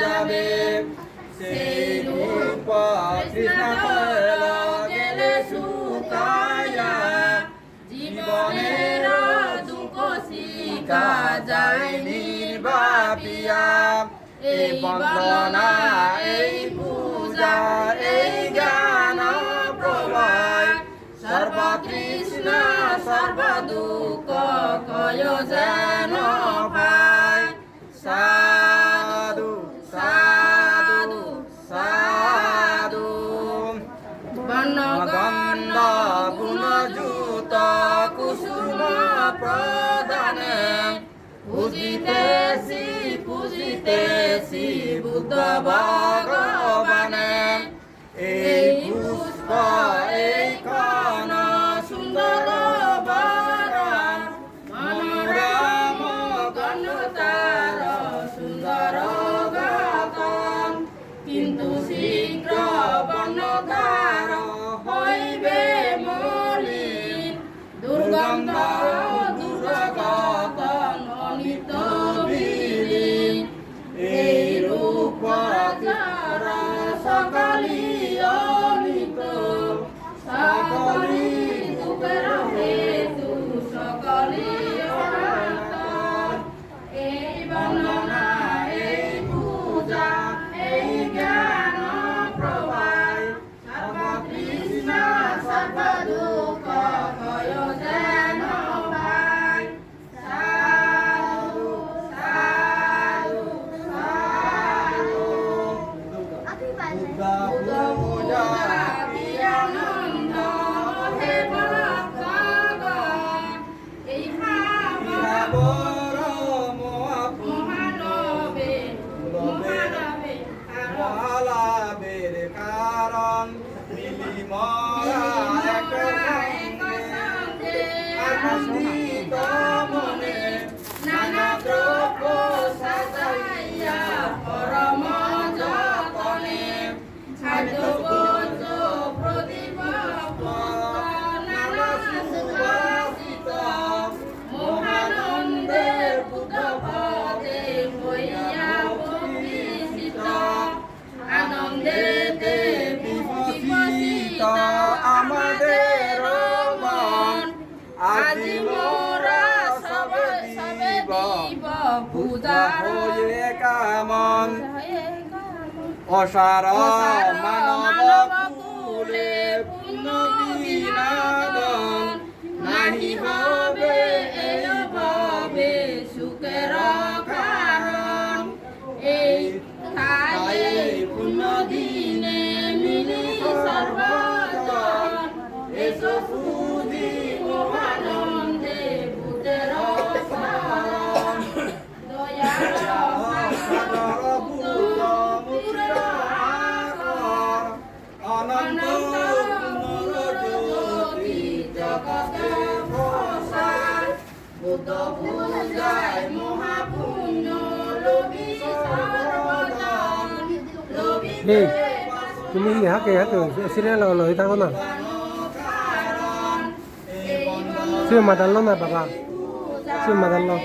যাবে সেই রূপ তৃষ্ণা গেলে সুতায়া জীবনের দুঃখ শিকা যায় নির্বাপিয়া। এই বন্দনা, এই পূজা, এই গান প্রবায় সর্বকৃষ্ণ সর্বদুঃখ কয় যেন করিতেছি পুজিতেছি বুদ্ধ ভগবানে। এই পুষ্প আজি মোরা সবে সবে দিব পূজার কামন। অসার মান ভূত পূজায় মহাপুণ্য লবি সর্বদান লবি তুমি ইহাকে ইহাকে সিরিয়াল হলো এটা না। সে মাদাল না বাবা? সে মাদাল না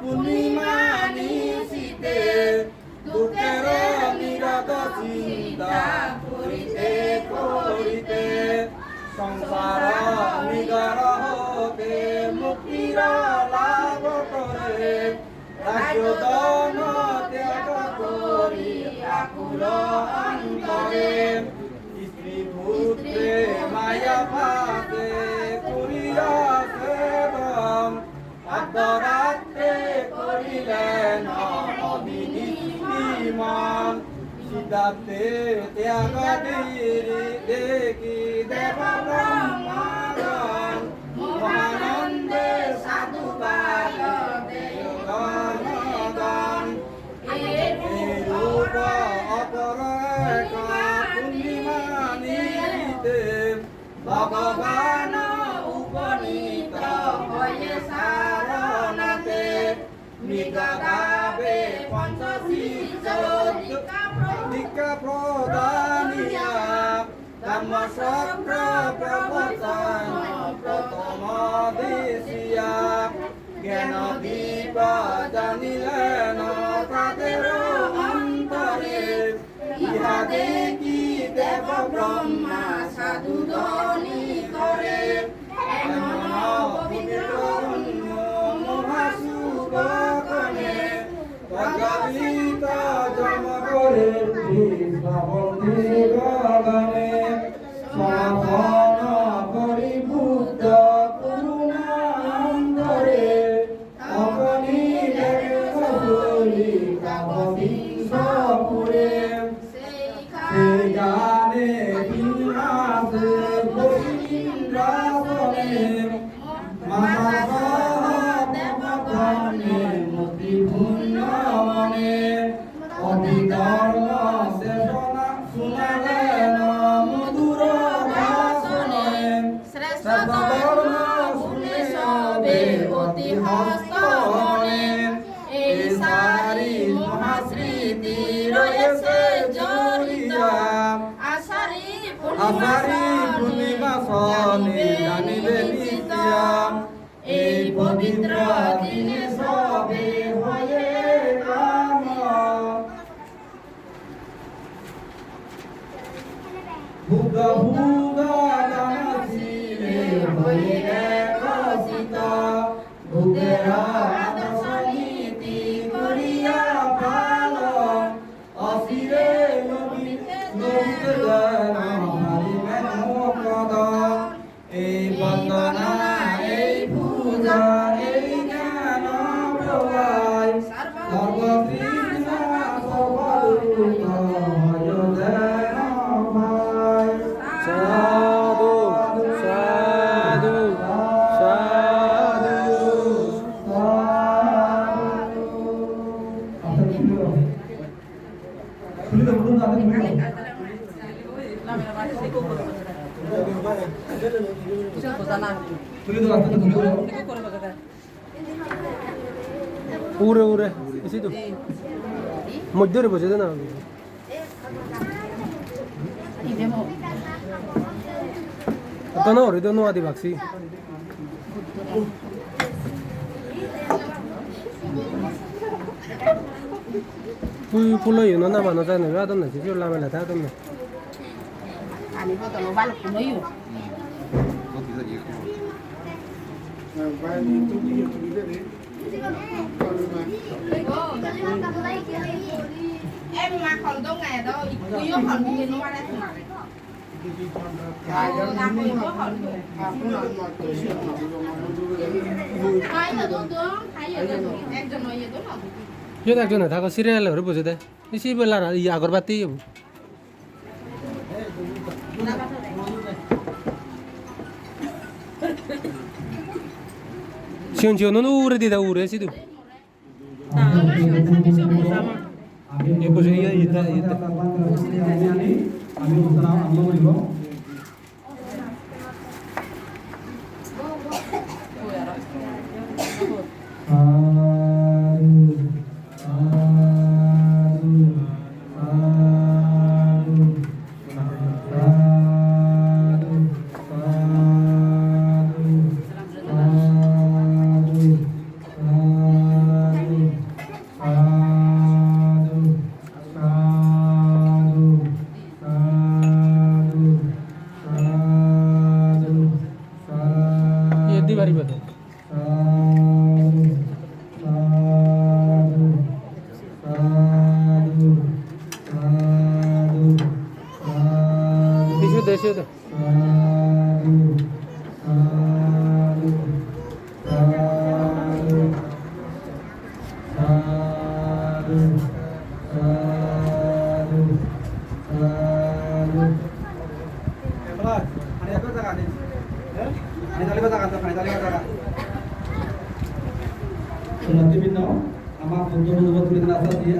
পূর্ণিমা নিশিতে দুঃখের নিরত চিন্তা করিতে করিতে, সংসার নিগর হতে মুক্তির লাভ করে রাজ্য দন ত্যাগ করি আকুল অন্তরে। স্ত্রী পুত্রে মায়া সিদ্ধার্থে ত্যাগ দেখি দেব প্রজ্বলিত জম করে কৃষ্ণবন্দী গগনে করি বুদ্ধ করুণান্তরে অগণি দেখি কাবিংসপুরে সেই গানে বিন্যাসে বসিন্দ্রাসনে আষাঢ়ী পূর্ণিমা সনে জানিবে নিত্যাম এই পবিত্র ভুগ पूरे पूरे इसी तो मजदूर बचे थे ना दोनों हो रही दोनों आदि बाक्सी पुल पुल यो ना बनो जाने भयो त नछि त्यो लामे लाथा त हामी त लोबाल पुलो यो कति छ यो em mà còn đâu ngày đâu cứ yếu còn đi nó qua đây không làm gì có còn శివంశివను ఊరేదిదా ఊరేసి ఇప్పుడు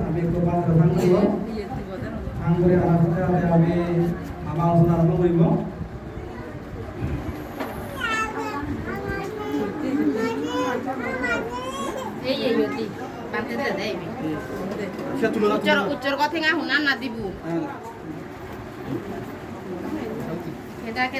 আমি একটু বাদ প্রধান করব আং করে আমার সাথে সাথে আমি দে সে তুলে উচ্চর কথা শুনা না দিবু। সেটাকে